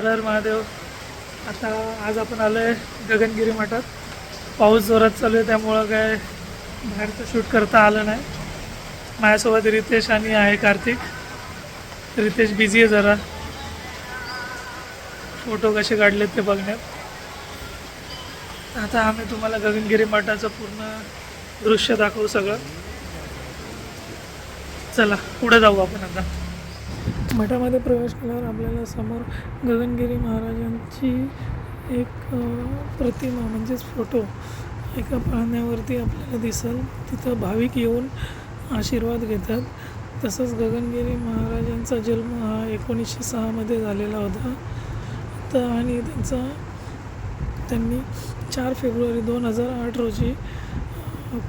हर हर महादेव. आता आज आपण आलो आहे गगनगिरी मठात. पाऊस जोरात चालू आहे त्यामुळं काय बाहेरचं शूट करता आलं नाही. माझ्यासोबत रितेश आणि आहे कार्तिक. रितेश बिझी आहे जरा. फोटो कसे काढलेत ते बघण्यात. आता आम्ही तुम्हाला गगनगिरी मठाचं पूर्ण दृश्य दाखवू सगळं. चला पुढे जाऊ आपण आता. मठामध्ये प्रवेश केल्यावर आपल्याला समोर गगनगिरी महाराजांची एक प्रतिमा म्हणजेच फोटो एका पाळण्यावरती आपल्याला दिसेल. तिथं भाविक येऊन आशीर्वाद घेतात. तसंच गगनगिरी महाराजांचा जन्म हा एकोणीसशे सहामध्ये झालेला होता. तर आणि त्यांचा त्यांनी चार फेब्रुवारी दोन हजार आठ रोजी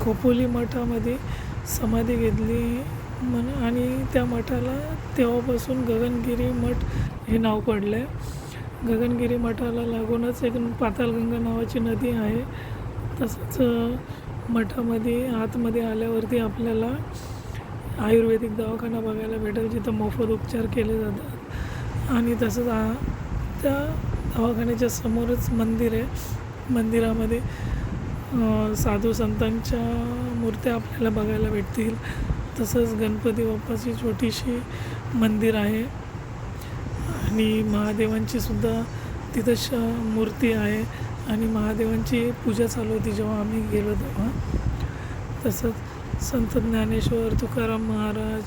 खोपोली मठामध्ये समाधी घेतली. मन आणि त्या मठाला तेव्हापासून गगनगिरी मठ हे नाव पडलं आहे गगनगिरी मठाला लागूनच एक पाताळगंगा नावाची नदी आहे. तसंच मठामध्ये आतमध्ये आल्यावरती आपल्याला आयुर्वेदिक दवाखाना बघायला भेटेल जिथं मोफत उपचार केले जातात. आणि तसंच आ त्या दवाखान्याच्या समोरच मंदिर आहे. मंदिरामध्ये साधू संतांच्या मूर्त्या आपल्याला बघायला भेटतील. तसंच गणपती बाप्पाची छोटीशी मंदिर आहे. आणि महादेवांची सुद्धा तिथं श मूर्ती आहे. आणि महादेवांची पूजा चालू होती जेव्हा आम्ही गेलो तेव्हा. तसंच संत ज्ञानेश्वर तुकाराम महाराज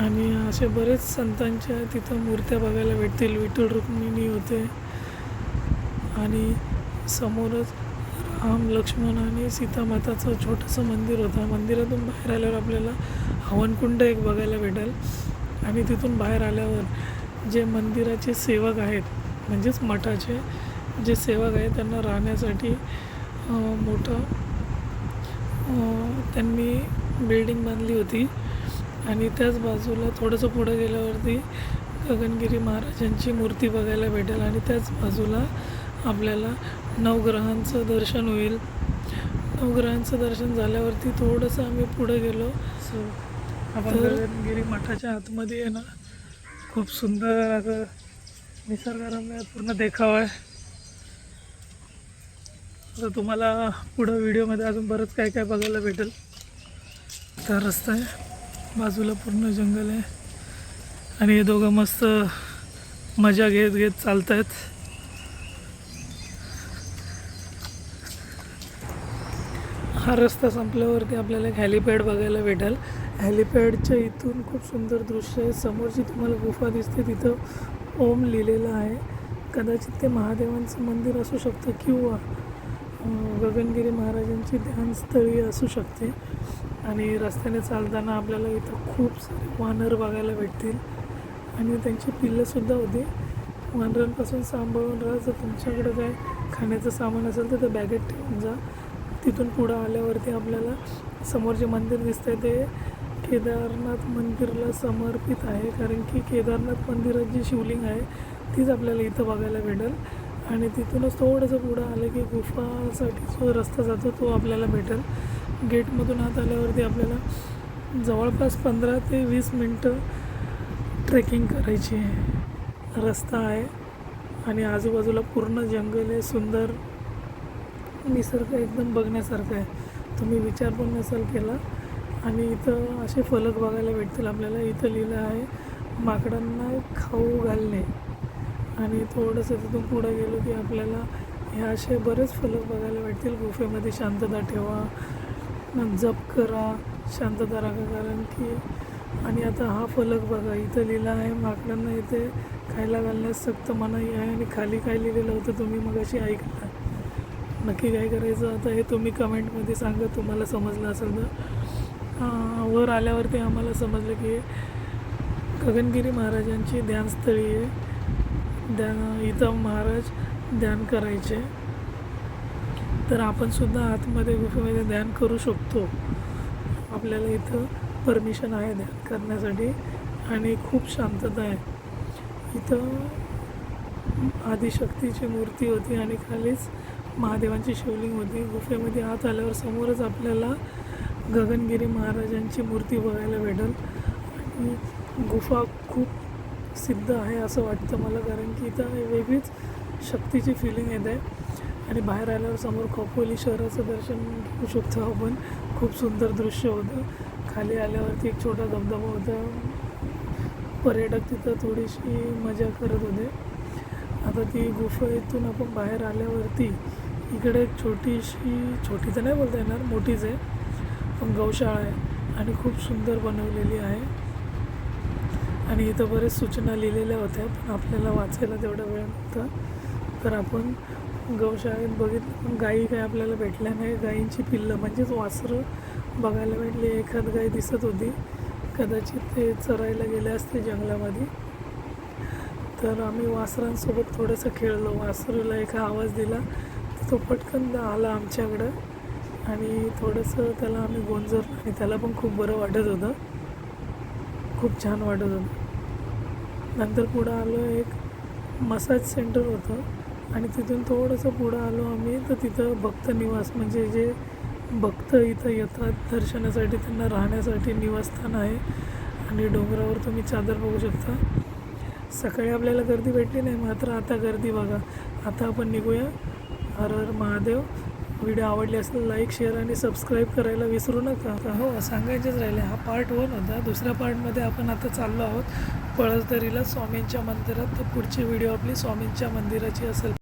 आणि असे बरेच संतांच्या तिथं मूर्त्या बघायला भेटतील. विठ्ठल रुक्मिणी होते. आणि समोरच राम लक्ष्मण आणि सीतामाताचं छोटंसं मंदिर होतं. मंदिरातून बाहेर आल्यावर आपल्याला हवनकुंड एक बघायला भेटेल. आणि तिथून बाहेर आल्यावर जे मंदिराचे सेवक आहेत म्हणजेच मठाचे जे सेवक आहेत त्यांना राहण्यासाठी मोठं त्यांनी बिल्डिंग बांधली होती. आणि त्याच बाजूला थोडंसं पुढं गेल्यावरती गगनगिरी महाराजांची मूर्ती बघायला भेटेल. आणि त्याच बाजूला आपल्याला नवग्रहांचं दर्शन होईल. नवग्रहांचं दर्शन झाल्यावरती थोडंसं आम्ही पुढं गेलो. सो आपण तर- गगनगिरी मठाच्या आतमध्ये आहे ना खूप सुंदर असं निसर्गरम्य पूर्ण देखावा आहे. आता तुम्हाला पुढं व्हिडिओमध्ये अजून बरंच काय काय बघायला भेटेल. तर रस्ता आहे बाजूला पूर्ण जंगल आहे. आणि हे दोघं मस्त मजा घेत घेत चालत आहेत हा रस्ता संपल्यावरती आपल्याला एक हॅलिपॅड बघायला भेटेल. हॅलिपॅडच्या इथून खूप सुंदर दृश्य आहे. समोरची तुम्हाला गुफा दिसते. तिथं ओम लिहिलेलं आहे. कदाचित ते महादेवांचं मंदिर असू शकतं किंवा गगनगिरी महाराजांची ध्यानस्थळी असू शकते. आणि रस्त्याने चालताना आपल्याला इथं खूप सारे वानर बघायला भेटतील. आणि त्यांची पिल्लंसुद्धा होती. वानरांपासून सांभाळून राहा. जर तुमच्याकडं काय खाण्याचं सामान असेल तर ते बॅगेत ठेवून जा. तिथून पुढं आल्यावरती आपल्याला समोर जे मंदिर दिसतंय ते केदारनाथ मंदिरला समर्पित आहे. कारण की केदारनाथ मंदिरात जी शिवलिंग आहे तीच आपल्याला इथं बघायला भेटेल. आणि तिथूनच थोडंसं पुढं आलं की गुफासाठी जो रस्ता जातो तो आपल्याला भेटेल. गेटमधून आत आल्यावरती आपल्याला जवळपास पंधरा ते वीस मिनटं ट्रेकिंग करायची आहे. रस्ता आहे आणि आजूबाजूला पूर्ण जंगल आहे सुंदर निसर्ग एकदम बघण्यासारखं आहे. तुम्ही विचार पण नसाल केला. आणि इथं असे फलक बघायला भेटतील आपल्याला. इथं लिहिलं आहे माकडांना खाऊ घालणे. आणि थोडंसं तिथून पुढं गेलो की आपल्याला हे असे बरेच फलक बघायला भेटतील. गुफेमध्ये शांतता ठेवा जप करा शांतता राखा. कारण की आणि आता हा फलक बघा. इथं लिहिला आहे माकडांना इथे खायला घालण्यास सक्त मनाई आहे. आणि खाली काय लिहिलेलं होतं तुम्ही मग अशी ऐकलं? नक्की काय करायचं? आता हे तुम्ही कमेंटमध्ये सांगा तुम्हाला समजलं असेल तर. वर आल्यावरती आम्हाला समजलं की गगनगिरी महाराजांची ध्यानस्थळी आहे. ध्यान इथं महाराज ध्यान करायचे. तर आपण सुद्धा आतमध्ये गुफेमध्ये ध्यान करू शकतो. आपल्याला इथं परमिशन आहे ध्यान करण्यासाठी आणि खूप शांतता आहे. इथं आदिशक्तीची मूर्ती होती आणि खालीच महादेवांची शिवलिंग होती गुफेमध्ये आत आल्यावर समोरच आपल्याला गगनगिरी महाराजांची मूर्ती बघायला भेटेल. आणि गुफा खूप सिद्ध आहे असं वाटतं मला कारण की इथं वेगळीच शक्तीची फिलिंग येत आहे. आणि बाहेर आल्यावर समोर खोपोली शहराचं दर्शन घेऊ शकतो आपण. खूप सुंदर दृश्य होतं. खाली आल्यावरती एक छोटा धबधबा होता. पर्यटक तिथं थोडीशी मजा करत होते. आता ती गुफेतून आपण बाहेर आल्यावरती इकडे एक छोटीशी छोटी तर नाही बोलता येणार मोठीच आहे. पण गौशाळा आहे आणि खूप सुंदर बनवलेली आहे. आणि इथं बरेच सूचना लिहिलेल्या होत्या पण आपल्याला वाचायला तेवढा वेळ नव्हता. तर आपण गौशाळेत बघितलं पण गायी काही आपल्याला भेटल्या नाही. गायींची पिल्लं म्हणजेच वासरं बघायला भेटली. एखाद गाय दिसत होती. कदाचित ते चरायला गेले असते जंगलामध्ये. तर आम्ही वासरांसोबत थोडंसं खेळलो. वासरूला एका आवाज दिला. तो पटकन आला आमच्याकडं आणि थोडंसं त्याला आम्ही गोंजरलो आणि त्याला पण खूप बरं वाटत होतं. खूप छान वाटत होतं. नंतर पुढं आलो एक मसाज सेंटर होतं आणि तिथून थोडंसं पुढं आलो आम्ही. तर तिथं भक्त निवास म्हणजे जे भक्त इथं येतात दर्शनासाठी त्यांना राहण्यासाठी निवासस्थान आहे आणि डोंगरावर तुम्ही चादर बघू शकता. सकाळी आपल्याला गर्दी भेटली नाही मात्र आता गर्दी बघा. आता आपण निघूया. हर हर महादेव. व्हिडिओ आवडले असेल लाईक शेअर आणि सबस्क्राईब करायला विसरू नका. हो? सांगायचेच राहिले हा पार्ट वन होता. दुसऱ्या पार्टमध्ये आपण आता चाललो आहोत पळसदरीला स्वामींच्या मंदिरात. तर पुढची व्हिडिओ आपली स्वामींच्या मंदिराची असेल.